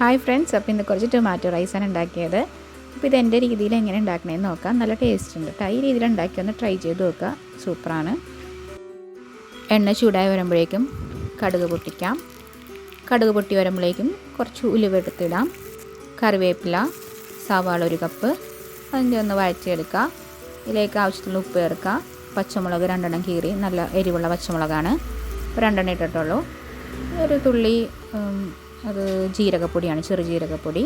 Hi friends അപ്പോൾ ഇന്ന് കുറച്ച് ടൊമാറ്റോ റൈസാണ് ഉണ്ടാക്കിയത്. അപ്പോൾ ഇത് എന്റെ രീതിയിൽ എങ്ങനെ ഉണ്ടാക്കണമെന്ന് നോക്കാം. നല്ല ടേസ്റ്റ് ഉണ്ട് കേട്ടോ ഈ രീതിയിൽ ഉണ്ടാക്കി ഒന്ന് ട്രൈ ചെയ്ത് നോക്കുക സൂപ്പറാണ് എണ്ണ ചൂടായി വരുമ്പോഴേക്കും കടുക് പൊട്ടിക്കാം. കടുക് പൊട്ടി വരുമ്പോഴേക്കും കുറച്ച് ഉലുവ എടുത്തിടാം. കറിവേപ്പില സവാള ഒരു കപ്പ്. അതിന്റെ ഒന്ന് വഴറ്റിയെടുക്കുക ഇതിലേക്ക് ആവശ്യത്തിനുള്ള ഉപ്പ് ചേർക്കുക പച്ചമുളക് രണ്ടെണ്ണം കീറി നല്ല എരിവുള്ള പച്ചമുളകാണ്. രണ്ടെണ്ണം ഇട്ടിട്ടുള്ളൂ. ഒരു തുള്ളി അത് ജീരകപ്പൊടിയാണ് ചെറു ജീരകപ്പൊടി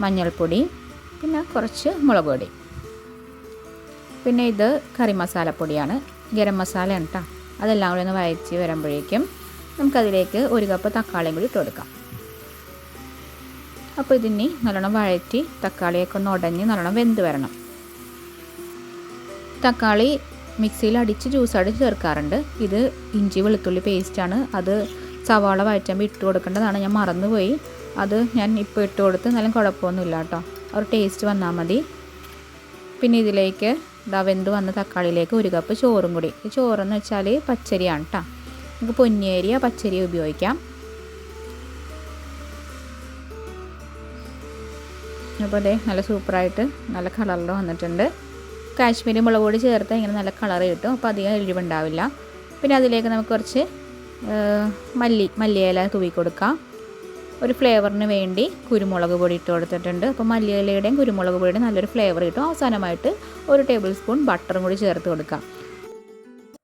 മഞ്ഞൾപ്പൊടി പിന്നെ കുറച്ച് മുളക് പൊടി. പിന്നെ ഇത് കറി മസാലപ്പൊടിയാണ്. ഗരം മസാലയാണ് കേട്ടോ അതെല്ലാം കൂടി ഒന്ന് വഴച്ച് വരുമ്പോഴേക്കും നമുക്കതിലേക്ക് ഒരു കപ്പ് തക്കാളിയും കൂടി ഇട്ട് കൊടുക്കാം. അപ്പോൾ ഇതിനി നല്ലോണം വഴറ്റി തക്കാളിയൊക്കെ ഒന്ന് ഉടഞ്ഞ് നല്ലോണം വെന്ത് വരണം. തക്കാളി മിക്സിയിൽ അടിച്ച് ജ്യൂസായിട്ട് ചേർക്കാറുണ്ട്. ഇത് ഇഞ്ചി വെളുത്തുള്ളി പേസ്റ്റാണ് അത് സവാള വഴറ്റുമ്പോൾ ഇട്ട് കൊടുക്കേണ്ടതാണ്. ഞാൻ മറന്നുപോയി. അത് ഞാൻ ഇപ്പോൾ ഇട്ട് കൊടുത്ത് നല്ല കുഴപ്പമൊന്നുമില്ല കേട്ടോ. ഒരു ടേസ്റ്റ് വന്നാൽ മതി. പിന്നെ ഇതിലേക്ക് ഇതാ വെന്ത് വന്ന തക്കാളിയിലേക്ക് ഒരു കപ്പ് ചോറും കൂടി. ഈ ചോറെന്ന് വെച്ചാൽ പച്ചരിയാണ് കേട്ടോ നമുക്ക് പൊന്നിയേരിയ പച്ചരി ഉപയോഗിക്കാം. അപ്പോൾ അതെ നല്ല സൂപ്പറായിട്ട് നല്ല കളറിൽ വന്നിട്ടുണ്ട്. കാശ്മീരി മുളക് പൊടി ചേർത്ത് ഇങ്ങനെ നല്ല കളർ കിട്ടും. അപ്പോൾ അധികം എരിവുണ്ടാവില്ല. പിന്നെ അതിലേക്ക് നമുക്ക് കുറച്ച് മല്ലി മല്ലിയില തൂവി കൊടുക്കാം ഒരു ഫ്ലേവറിന് വേണ്ടി കുരുമുളക് പൊടി ഇട്ട് കൊടുത്തിട്ടുണ്ട്. അപ്പോൾ മല്ലിയിലയുടെയും കുരുമുളക് പൊടിയുടെയും നല്ലൊരു ഫ്ലേവർ കിട്ടും. അവസാനമായിട്ട് ഒരു ടേബിൾ സ്പൂൺ ബട്ടറും കൂടി ചേർത്ത് കൊടുക്കാം